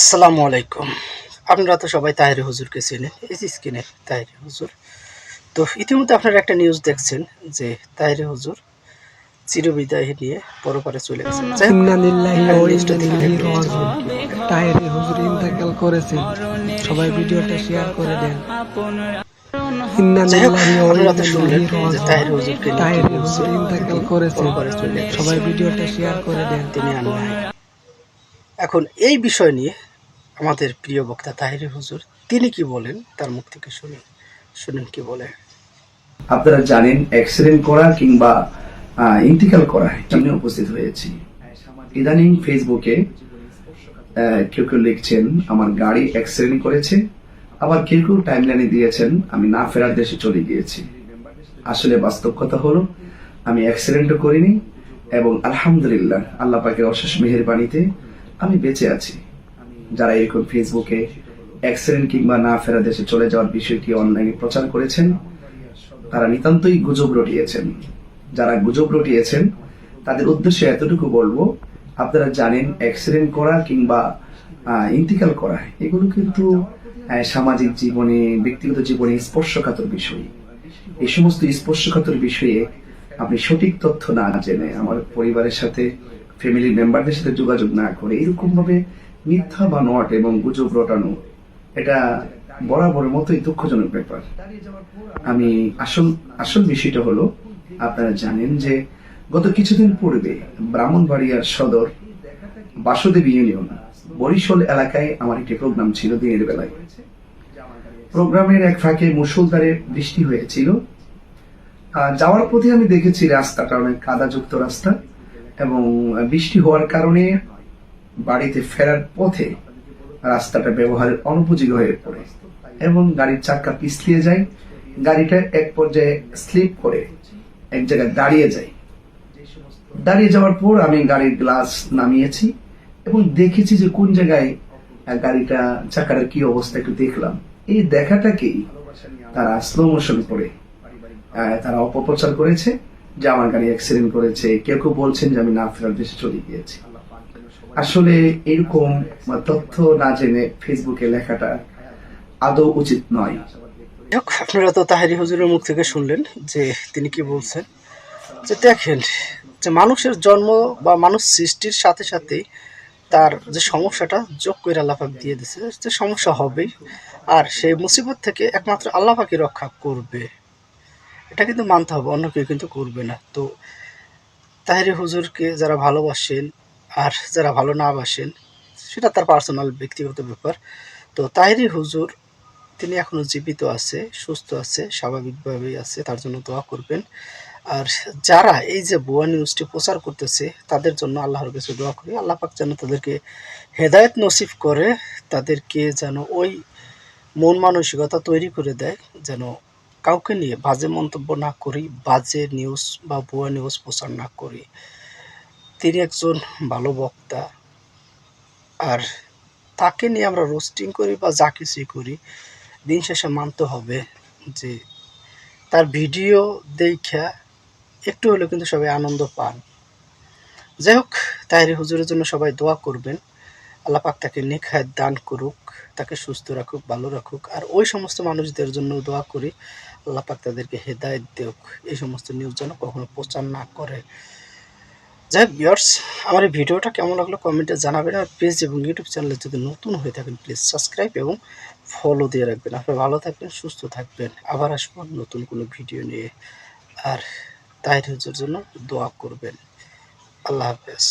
আসসালামু আলাইকুম। আপনারা তো সবাই তাহের হুজুরকে চেনেন এই যে স্ক্রিনে তাহের হুজুর। তো ইতিমধ্যে আপনারা একটা নিউজ দেখছেন যে তাহের হুজুর চিরবিদায় নিয়ে পরপারে চলে গেছেন তাহেরি হুজুর ইন্তেকাল করেছেন। সবাই ভিডিওটা শেয়ার করে দেন। সবাই ভিডিওটা শেয়ার করে দেন। তিনি এখন এই বিষয় নিয়ে আমাদের প্রিয় বক্তা তাহির হুজুর তিনি কি বলেন? তার মুখ থেকে শুনুন শুনুন কি বলে। আপনারা জানেন অ্যাক্সিডেন্ট করা কিংবা আহ, ইন্তিকাল করা সামনে উপস্থিত হয়েছি। ইদানিং ফেসবুকে কেউ কেউ লিখছেন আমার গাড়ি অ্যাক্সিডেন্ট করেছে আবার কেউ কেউ টাইমলাইনে দিয়েছেন আমি না ফেরার দেশে চলে গিয়েছি। আসলে বাস্তব কথা হলো আমি অ্যাক্সিডেন্টও করিনি এবং আলহামদুলিল্লাহ আল্লাহ পাকের অশেষ মেহেরবানিতে আমি বেঁচে আছি। যারা এরকম ফেসবুকে অ্যাক্সিডেন্ট কিংবা না ফেরা দেশে চলে যাওয়ার বিষয়টি অনলাইনে প্রচার করেছেন, তারা নিতান্তই গুজব রটিয়েছেন। যারা গুজব রটিয়েছেন, তাদের উদ্দেশ্যে এতটুকু বলব, আপনারা জানেন অ্যাক্সিডেন্ট করা কিংবা ইন্তিকাল করা, এগুলো কিন্তু সামাজিক জীবনে, ব্যক্তিগত জীবনে স্পর্শকাতর বিষয়। এই সমস্ত স্পর্শকাতর বিষয়ে আপনি সঠিক তথ্য না জেনে, আমার পরিবারের সাথে ফ্যামিলি মেম্বারদের সাথে যোগাযোগ না করে এরকম ভাবে মিথ্যা বা নট এবং গুজব রটানো, এটা বরাবরের মতোই দুঃখজনক ব্যাপার। আমি আসল আসল বিষয়টা হলো, আপনারা জানেন যে গত কিছুদিন পূর্বে ব্রাহ্মণবাড়িয়ার সদর বাসুদেব ইউনিয়ন, বরিশাল এলাকায় আমার একটি প্রোগ্রাম ছিল দিনের বেলায়। প্রোগ্রামের এক ফাঁকে মুসলধারে বৃষ্টি হয়েছিল। যাওয়ার পথে আমি দেখেছি রাস্তাটা অনেক কাদাযুক্ত রাস্তা এবং বৃষ্টি হওয়ার কারণে বাড়িতে ফেরার পথে রাস্তাটা ব্যবহারের অনুপযোগী হয়ে পড়ে। এবং গাড়ির চাকা পিছলিয়ে যায়, গাড়িটা এক পর্যায়ে স্লিপ করে এক জায়গায় দাঁড়িয়ে যায়। দাঁড়িয়ে যাওয়ার পর আমি গাড়ির গ্লাস নামিয়েছি এবং দেখেছি যে কোন জায়গায় গাড়িটা, চাকাটার কি অবস্থা একটু দেখলাম। এই দেখাটাকেই তারা স্লো মোশন করে তারা অপপ্রচার করেছে যে আমার গাড়ি অ্যাক্সিডেন্ট করেছে। কেউ কেউ বলছেন যে আমি না ফেরার দেশে চলে গিয়েছি। আসলে এরকম তথ্য না জেনে ফেসবুকে লেখাটা আদৌ উচিত নয়। আপনারা তো তাহেরি হুজুরের মুখ থেকে শুনলেন যে তিনি কি বলছেন। যে দেখেন, যে মানুষের জন্ম বা মানুষ সৃষ্টির সাথে সাথেই তার যে সমস্যাটা যোগ করে আল্লাপাক দিয়ে দিছে যে সমস্যা হবেই আর সেই মুসিবত থেকে একমাত্র আল্লাপাকই রক্ষা করবে। এটা কিন্তু মানতে হবে, অন্য কেউ কিন্তু করবে না। তো তাহেরি হুজুরকে যারা ভালোবাসেন আর যারা ভালো না বাসেন, সেটা তার পার্সোনাল ব্যক্তিগত ব্যাপার। তো তাহেরি হুজুর, তিনি এখনও জীবিত আছে, সুস্থ আছে, স্বাভাবিকভাবেই আছে, তার জন্য দোয়া করবেন। আর যারা এই যে ভুয়া নিউজটি প্রচার করতেছে, তাদের জন্য আল্লাহর কাছে দোয়া করি। আল্লাহ পাক যেন তাদেরকে হেদায়েত নসিব করে, তাদেরকে যেন ওই মন মানসিকতা তৈরি করে দেয়, যেন কাউকে নিয়ে বাজে মন্তব্য না করি, বাজে নিউজ বা ভুয়া নিউজ প্রচার না করি। তিনি একজন ভালো বক্তা। আর তাকে নিয়ে আমরা রোস্টিং করি বা যা কিছুই করি, দিন শেষে মানতে হবে যে তার ভিডিও দেখা একটু হলেও কিন্তু সবাই আনন্দ পান। যাই হোক তাহিরি হুজুরের জন্য সবাই দোয়া করবেন। আল্লাহ পাক তাকে নেখায় দান করুক, তাকে সুস্থ রাখুক, ভালো রাখুক, আর ওই সমস্ত মানুষদের জন্য দোয়া করি। আল্লাহ পাক তাদেরকে হেদায়ত দেউক। এই সমস্ত নিউজ যেন কখনো প্রচার না করে। যাই হোক আমার এই ভিডিওটা কেমন লাগল কমেন্টে জানাবেন আর পেজ এবং ইউটিউব চ্যানেলে যদি নতুন হয়ে থাকেন প্লিজ সাবস্ক্রাইব এবং ফলো দিয়ে রাখবেন। আপনি ভালো থাকবেন, সুস্থ থাকবেন। আবার আসব নতুন কোনো ভিডিও নিয়ে। আর তাই জন্য দোয়া করবেন। আল্লাহ হাফেজ।